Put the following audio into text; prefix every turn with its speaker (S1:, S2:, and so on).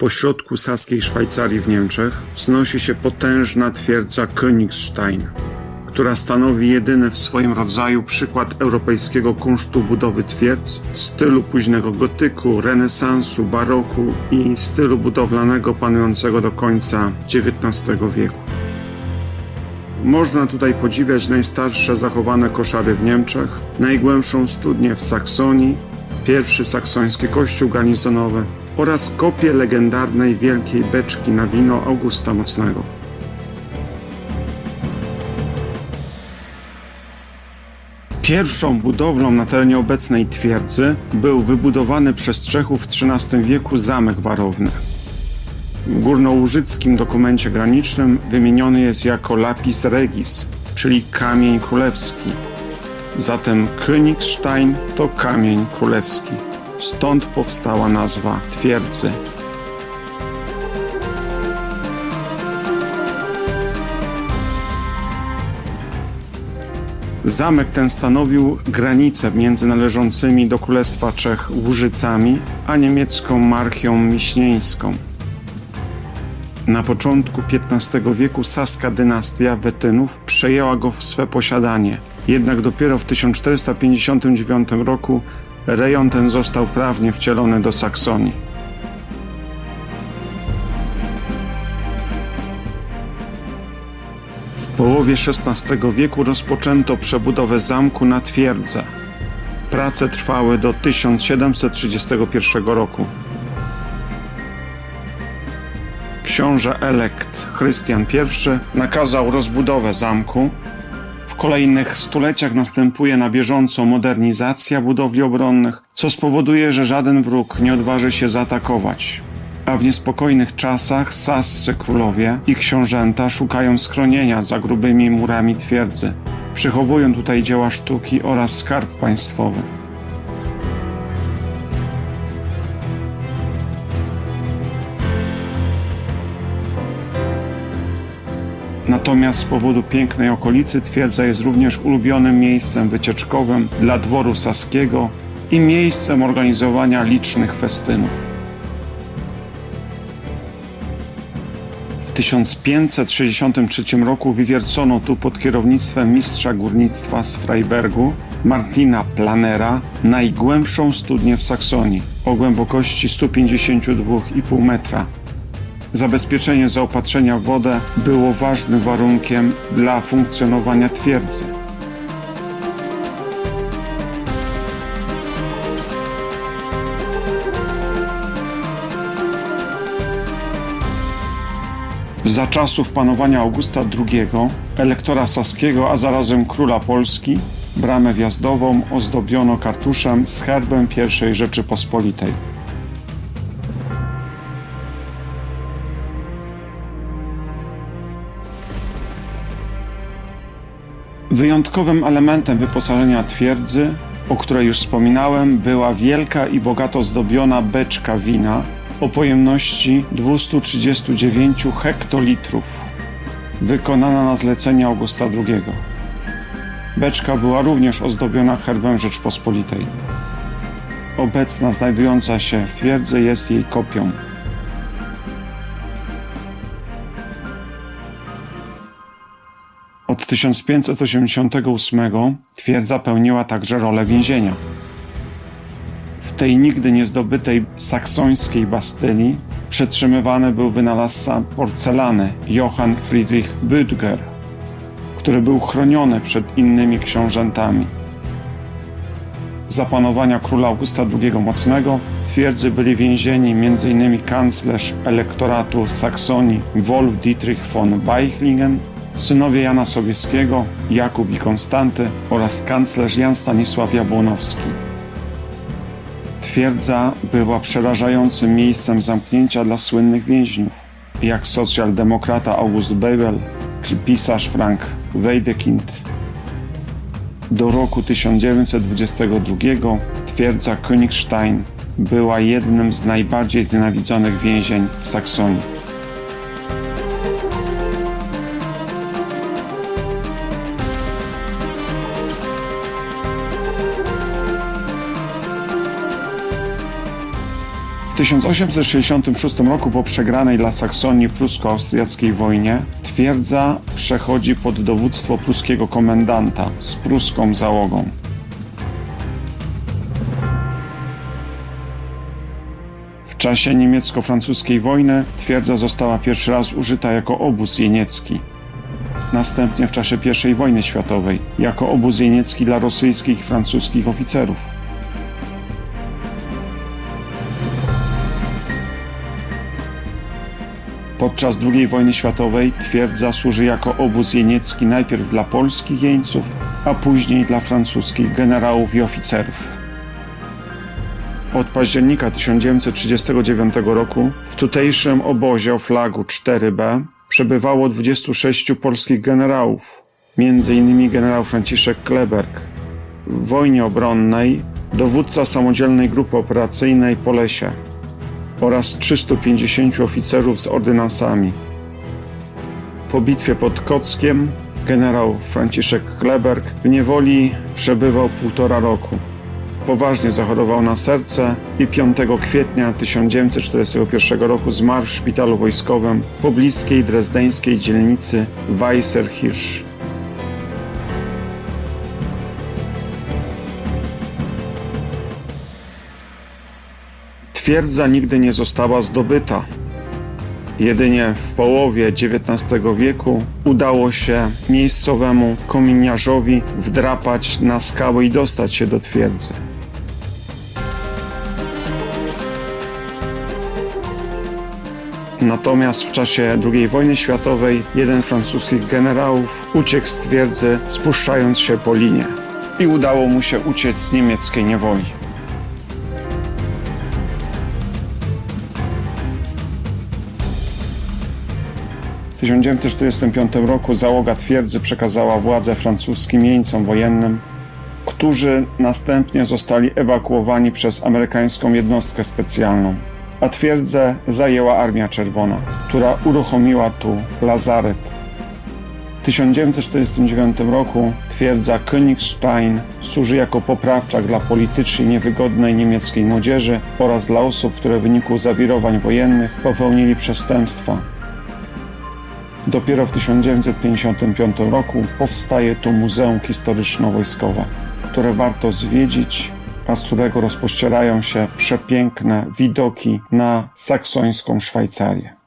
S1: pośrodku saskiej Szwajcarii w Niemczech wznosi się potężna twierdza Königstein, która stanowi jedyny w swoim rodzaju przykład europejskiego kunsztu budowy twierdz w stylu późnego gotyku, renesansu, baroku i stylu budowlanego panującego do końca XIX wieku. Można tutaj podziwiać najstarsze zachowane koszary w Niemczech, najgłębszą studnię w Saksonii, pierwszy saksoński kościół garnizonowy oraz kopię legendarnej wielkiej beczki na wino Augusta Mocnego. Pierwszą budowlą na terenie obecnej twierdzy był wybudowany przez Czechów w XIII wieku zamek warowny. W górnołużyckim dokumencie granicznym wymieniony jest jako lapis regis, czyli kamień królewski. Zatem Königstein to kamień królewski. Stąd powstała nazwa twierdzy. Zamek ten stanowił granicę między należącymi do Królestwa Czech Łużycami, a niemiecką marchią miśnieńską. Na początku XV wieku saska dynastia Wetynów przejęła go w swe posiadanie, jednak dopiero w 1459 roku rejon ten został prawnie wcielony do Saksonii. W połowie XVI wieku rozpoczęto przebudowę zamku na twierdzę. Prace trwały do 1731 roku. Książę elekt Chrystian I nakazał rozbudowę zamku. Kolejnych stuleciach następuje na bieżąco modernizacja budowli obronnych, co spowoduje, że żaden wróg nie odważy się zaatakować. A w niespokojnych czasach sascy królowie i książęta szukają schronienia za grubymi murami twierdzy. Przychowują tutaj dzieła sztuki oraz skarb państwowy. Natomiast z powodu pięknej okolicy twierdza jest również ulubionym miejscem wycieczkowym dla dworu saskiego i miejscem organizowania licznych festynów. W 1563 roku wywiercono tu pod kierownictwem mistrza górnictwa z Freibergu, Martina Planera, najgłębszą studnię w Saksonii o głębokości 152,5 metra. Zabezpieczenie zaopatrzenia w wodę było ważnym warunkiem dla funkcjonowania twierdzy. Za czasów panowania Augusta II, elektora saskiego, a zarazem króla Polski, bramę wjazdową ozdobiono kartuszem z herbem I Rzeczypospolitej. Wyjątkowym elementem wyposażenia twierdzy, o której już wspominałem, była wielka i bogato zdobiona beczka wina o pojemności 239 hektolitrów, wykonana na zlecenie Augusta II. Beczka była również ozdobiona herbem Rzeczpospolitej. Obecna znajdująca się w twierdzy jest jej kopią. 1588 twierdza pełniła także rolę więzienia. W tej nigdy niezdobytej saksońskiej Bastylii przetrzymywany był wynalazca porcelany Johann Friedrich Büdger, który był chroniony przed innymi książętami. Za panowania króla Augusta II Mocnego twierdzy byli więzieni m.in. kanclerz elektoratu Saksonii Wolf Dietrich von Beichlingen, synowie Jana Sobieskiego, Jakub i Konstanty oraz kanclerz Jan Stanisław Jabłonowski. Twierdza była przerażającym miejscem zamknięcia dla słynnych więźniów, jak socjaldemokrata August Bebel czy pisarz Frank Wedekind. Do roku 1922 twierdza Königstein była jednym z najbardziej znienawidzonych więzień w Saksonii. 1866 roku po przegranej dla Saksonii prusko-austriackiej wojnie twierdza przechodzi pod dowództwo pruskiego komendanta z pruską załogą. W czasie niemiecko-francuskiej wojny twierdza została pierwszy raz użyta jako obóz jeniecki. Następnie w czasie I wojny światowej jako obóz jeniecki dla rosyjskich i francuskich oficerów. Podczas II wojny światowej twierdza służy jako obóz jeniecki najpierw dla polskich jeńców, a później dla francuskich generałów i oficerów. Od października 1939 roku w tutejszym obozie o flagu 4B przebywało 26 polskich generałów, m.in. generał Franciszek Kleberg. W wojnie obronnej dowódca samodzielnej grupy operacyjnej Polesie oraz 350 oficerów z ordynansami. Po bitwie pod Kockiem generał Franciszek Kleberg w niewoli przebywał półtora roku. Poważnie zachorował na serce i 5 kwietnia 1941 roku zmarł w szpitalu wojskowym w pobliskiej drezdeńskiej dzielnicy Weißerhirsch. Twierdza nigdy nie została zdobyta. Jedynie w połowie XIX wieku udało się miejscowemu kominiarzowi wdrapać na skały i dostać się do twierdzy. Natomiast w czasie II wojny światowej jeden francuskich generałów uciekł z twierdzy, spuszczając się po linie. I udało mu się uciec z niemieckiej niewoli. W 1945 roku załoga twierdzy przekazała władzę francuskim jeńcom wojennym, którzy następnie zostali ewakuowani przez amerykańską jednostkę specjalną. A twierdzę zajęła Armia Czerwona, która uruchomiła tu lazaret. W 1949 roku twierdza Königstein służy jako poprawczak dla politycznie niewygodnej niemieckiej młodzieży oraz dla osób, które w wyniku zawirowań wojennych popełnili przestępstwa. Dopiero w 1955 roku powstaje tu Muzeum Historyczno-Wojskowe, które warto zwiedzić, a z którego rozpościerają się przepiękne widoki na saksońską Szwajcarię.